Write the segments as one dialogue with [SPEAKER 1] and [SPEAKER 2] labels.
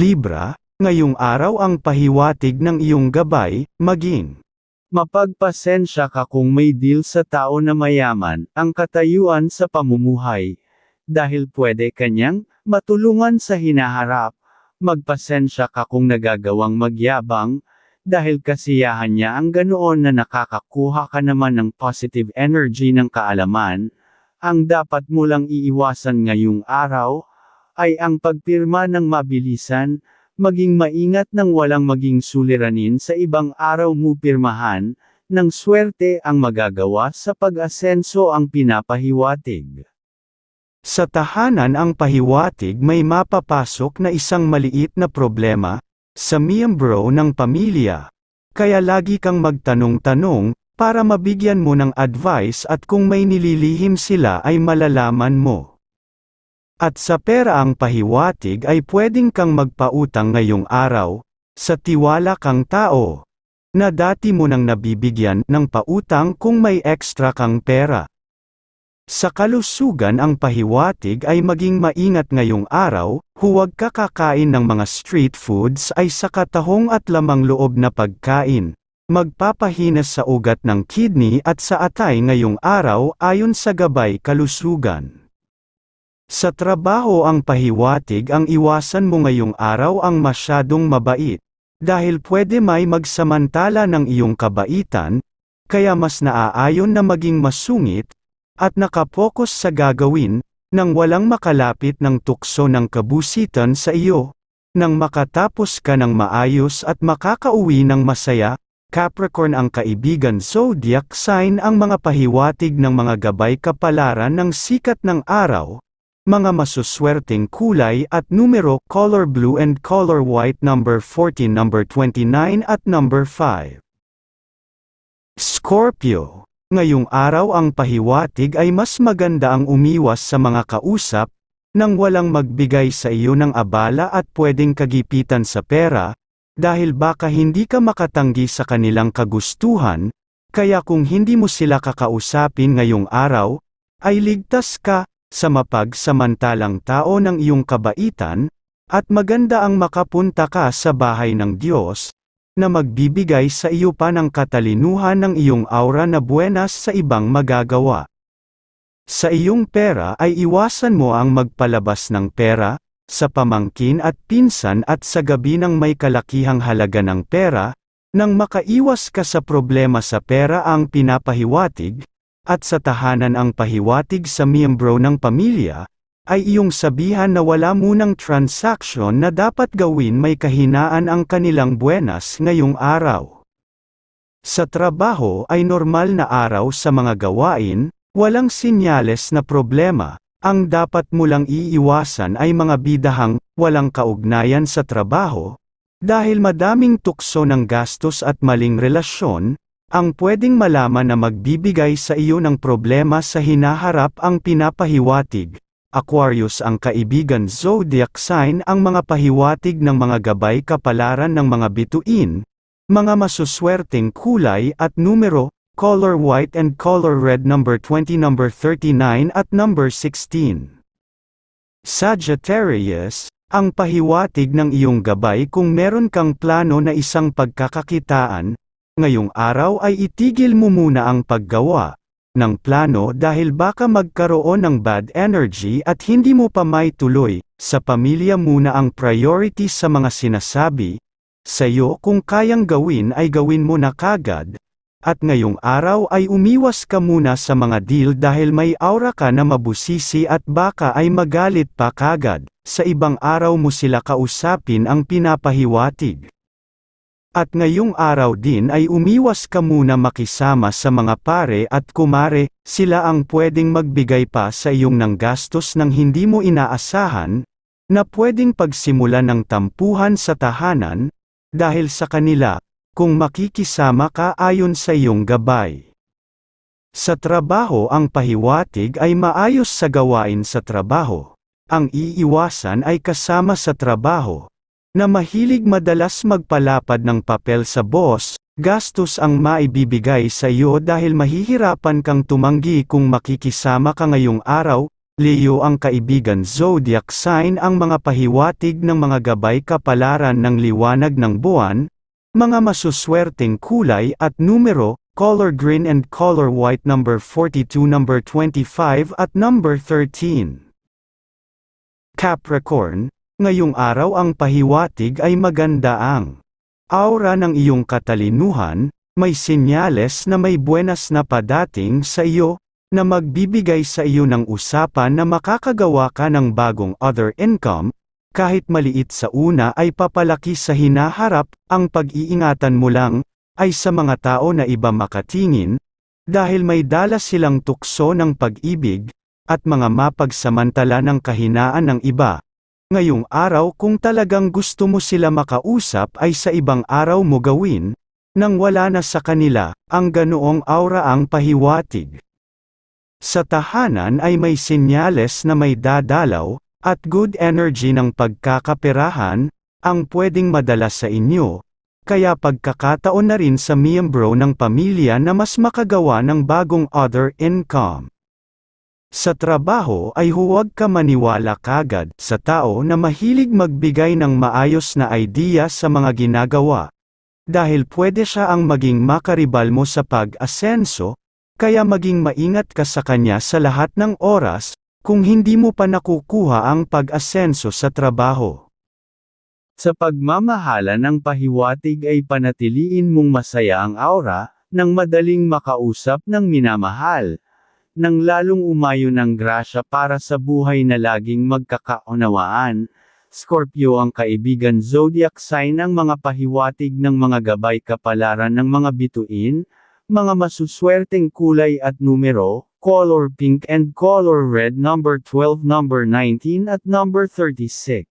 [SPEAKER 1] Libra, ngayong araw ang pahiwatig ng iyong gabay, maging Mapagpasensya ka kung may deal sa tao na mayaman, ang katayuan sa pamumuhay. Dahil pwede kanyang matulungan sa hinaharap. Magpasensya ka kung nagagawang magyabang, dahil kasiyahan niya ang ganoon na nakakakuha ka naman ng positive energy ng kaalaman. Ang dapat mo lang iiwasan ngayong araw, ay ang pagpirma ng mabilisan, maging maingat nang walang maging suliranin sa ibang araw mo pirmahan, ng swerte ang magagawa sa pag-asenso ang pinapahiwatig. Sa tahanan ang pahiwatig may mapapasok na isang maliit na problema, sa miyembro ng pamilya. Kaya lagi kang magtanong-tanong, para mabigyan mo ng advice at kung may nililihim sila ay malalaman mo. At sa pera ang pahiwatig ay pwedeng kang magpautang ngayong araw, sa tiwala kang tao, na dati mo nang nabibigyan ng pautang kung may extra kang pera. Sa kalusugan ang pahiwatig ay maging maingat ngayong araw, huwag ka kakain ng mga street foods ay sa katahong at lamang loob na pagkain. Magpapahinas sa ugat ng kidney at sa atay ngayong araw ayon sa gabay kalusugan. Sa trabaho ang pahiwatig ang iwasan mo ngayong araw ang masyadong mabait. Dahil pwede may magsamantala ng iyong kabaitan, kaya mas naaayon na maging masungit, at nakapokus sa gagawin, nang walang makalapit ng tukso ng kabusitan sa iyo. Nang makatapos ka ng maayos at makakauwi ng masaya, Capricorn ang kaibigan zodiac sign ang mga pahiwatig ng mga gabay kapalaran ng sikat ng araw, mga masuswerteng kulay at numero color blue and color white number 14 number 29 at number 5. Scorpio. Ngayong araw ang pahiwatig ay mas maganda ang umiwas sa mga kausap, nang walang magbigay sa iyo ng abala at pwedeng kagipitan sa pera, dahil baka hindi ka makatanggi sa kanilang kagustuhan, kaya kung hindi mo sila kakausapin ngayong araw, ay ligtas ka, sa mapagsamantalang tao ng iyong kabaitan, at maganda ang makapunta ka sa bahay ng Diyos, na magbibigay sa iyo pa ng katalinuhan ng iyong aura na buenas sa ibang magagawa. Sa iyong pera ay iwasan mo ang magpalabas ng pera, sa pamangkin at pinsan at sa gabi ng may kalakihang halaga ng pera, nang makaiwas ka sa problema sa pera ang pinapahiwatig, at sa tahanan ang pahiwatig sa miyembro ng pamilya, ay iyong sabihan na wala munang transaction na dapat gawin may kahinaan ang kanilang buenas ngayong araw. Sa trabaho ay normal na araw sa mga gawain, walang sinyales na problema, ang dapat mo lang iiwasan ay mga bidahang, walang kaugnayan sa trabaho, dahil madaming tukso ng gastos at maling relasyon, ang pwedeng malaman na magbibigay sa iyo ng problema sa hinaharap ang pinapahiwatig. Aquarius ang kaibigan zodiac sign ang mga pahiwatig ng mga gabay kapalaran ng mga bituin, mga masuswerteng kulay at numero, color white and color red number 20 number 39 at number 16. Sagittarius, ang pahiwatig ng iyong gabay kung meron kang plano na isang pagkakakitaan, ngayong araw ay itigil mo muna ang paggawa ng plano dahil baka magkaroon ng bad energy at hindi mo pa may tuloy. Sa pamilya muna ang priority sa mga sinasabi. Sa iyo kung kayang gawin ay gawin mo na kagad. At ngayong araw ay umiwas ka muna sa mga deal dahil may aura ka na mabusisi at baka ay magalit pa kagad. Sa ibang araw mo sila kausapin ang pinapahiwatig. At ngayong araw din ay umiwas ka muna makisama sa mga pare at kumare, sila ang pwedeng magbigay pa sa iyong ng gastos ng hindi mo inaasahan, na pwedeng pagsimulan ng tampuhan sa tahanan, dahil sa kanila, kung makikisama ka ayon sa iyong gabay. Sa trabaho ang pahiwatig ay maayos sa gawain sa trabaho. Ang iiwasan ay kasama sa trabaho, na mahilig madalas magpalapad ng papel sa boss, gastos ang maibibigay sa iyo dahil mahihirapan kang tumanggi kung makikisama ka ngayong araw, Leo ang kaibigan zodiac sign ang mga pahiwatig ng mga gabay kapalaran ng liwanag ng buwan, mga masuswerteng kulay at numero, color green and color white number 42 number 25 at number 13. Capricorn, ngayong araw ang pahiwatig ay maganda ang aura ng iyong katalinuhan, may senyales na may buenas na padating sa iyo, na magbibigay sa iyo ng usapan na makakagawa ka ng bagong other income, kahit maliit sa una ay papalaki sa hinaharap, ang pag-iingatan mo lang, ay sa mga tao na iba makatingin, dahil may dala silang tukso ng pag-ibig, at mga mapagsamantala ng kahinaan ng iba. Ngayong araw kung talagang gusto mo sila makausap ay sa ibang araw mo gawin, nang wala na sa kanila, ang ganoong aura ang pahiwatig. Sa tahanan ay may senyales na may dadalaw, at good energy ng pagkakaperahan, ang pwedeng madala sa inyo, kaya pagkakataon na rin sa miyembro ng pamilya na mas makagawa ng bagong other income. Sa trabaho ay huwag ka maniwala kagad sa tao na mahilig magbigay ng maayos na idea sa mga ginagawa. Dahil pwede siya ang maging makaribal mo sa pag-asenso, kaya maging maingat ka sa kanya sa lahat ng oras, kung hindi mo pa nakukuha ang pag-asenso sa trabaho. Sa pagmamahala ng pahiwatig ay panatiliin mong masaya ang aura, nang madaling makausap ng minamahal, nang lalong umayo ng grasya para sa buhay na laging magkakaunawaan. Scorpio ang kaibigan zodiac sign ng mga pahiwatig ng mga gabay kapalaran ng mga bituin, mga masuswerteng kulay at numero, color pink and color red number 12 number 19 at number 36.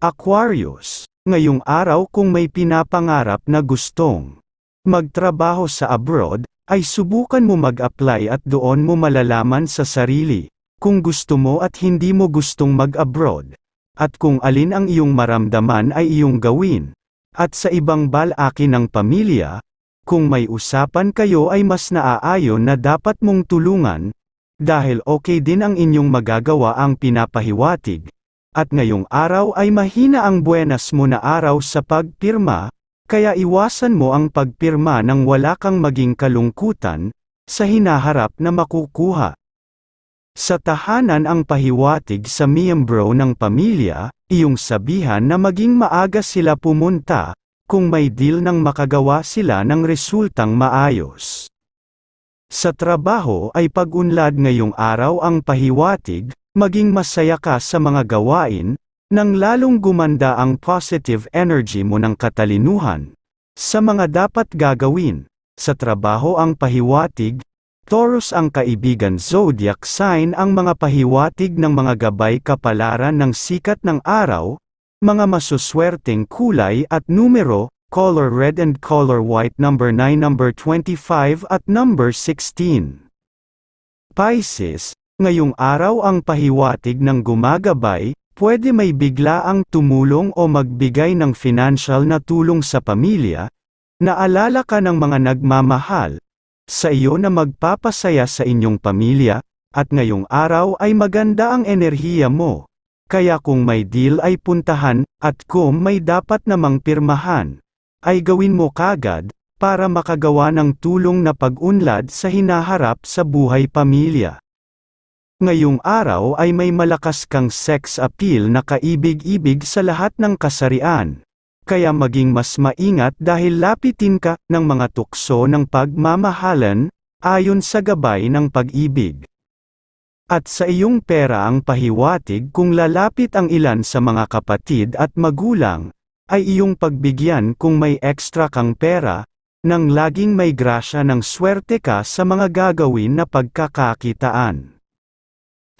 [SPEAKER 1] Aquarius, ngayong araw kung may pinapangarap na gustong magtrabaho sa abroad, ay subukan mo mag-apply at doon mo malalaman sa sarili, kung gusto mo at hindi mo gustong mag-abroad, at kung alin ang iyong maramdaman ay iyong gawin, at sa ibang balaki ng pamilya, kung may usapan kayo ay mas naaayon na dapat mong tulungan, dahil okay din ang inyong magagawa ang pinapahiwatig, at ngayong araw ay mahina ang buenas mo na araw sa pagpirma, kaya iwasan mo ang pagpirma nang wala kang maging kalungkutan, sa hinaharap na makukuha. Sa tahanan ang pahiwatig sa miyembro ng pamilya, iyong sabihan na maging maaga sila pumunta, kung may deal nang makagawa sila ng resultang maayos. Sa trabaho ay pag-unlad ngayong araw ang pahiwatig, maging masaya ka sa mga gawain, nang lalong gumanda ang positive energy mo ng katalinuhan. Sa mga dapat gagawin, sa trabaho ang pahiwatig, Taurus ang kaibigan zodiac sign ang mga pahiwatig ng mga gabay kapalaran ng sikat ng araw, mga masuswerteng kulay at numero, color red and color white number 9 number 25 at number 16. Pisces, ngayong araw ang pahiwatig ng gumagabay, pwede may bigla ang tumulong o magbigay ng financial na tulong sa pamilya, naalala ka ng mga nagmamahal, sa iyo na magpapasaya sa inyong pamilya, at ngayong araw ay maganda ang enerhiya mo. Kaya kung may deal ay puntahan, at kung may dapat namang pirmahan, ay gawin mo kagad, para makagawa ng tulong na pag-unlad sa hinaharap sa buhay pamilya. Ngayong araw ay may malakas kang sex appeal na kaibig-ibig sa lahat ng kasarian. Kaya maging mas maingat dahil lapitin ka ng mga tukso ng pagmamahalan, ayon sa gabay ng pag-ibig. At sa iyong pera ang pahiwatig kung lalapit ang ilan sa mga kapatid at magulang, ay iyong pagbigyan kung may extra kang pera, nang laging may grasya ng swerte ka sa mga gagawin na pagkakakitaan.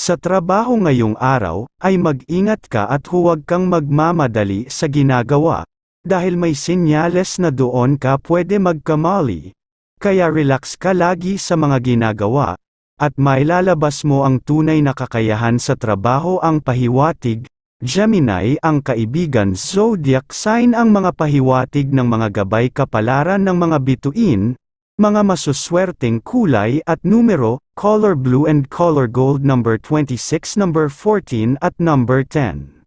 [SPEAKER 1] Sa trabaho ngayong araw, ay mag-ingat ka at huwag kang magmamadali sa ginagawa, dahil may senyales na doon ka pwede magkamali. Kaya relax ka lagi sa mga ginagawa, at mailalabas mo ang tunay na kakayahan sa trabaho ang pahiwatig, Gemini ang kaibigan zodiac sign ang mga pahiwatig ng mga gabay kapalaran ng mga bituin, Mga masuswerteng kulay at numero, color blue and color gold number 26, number 14 at number 10.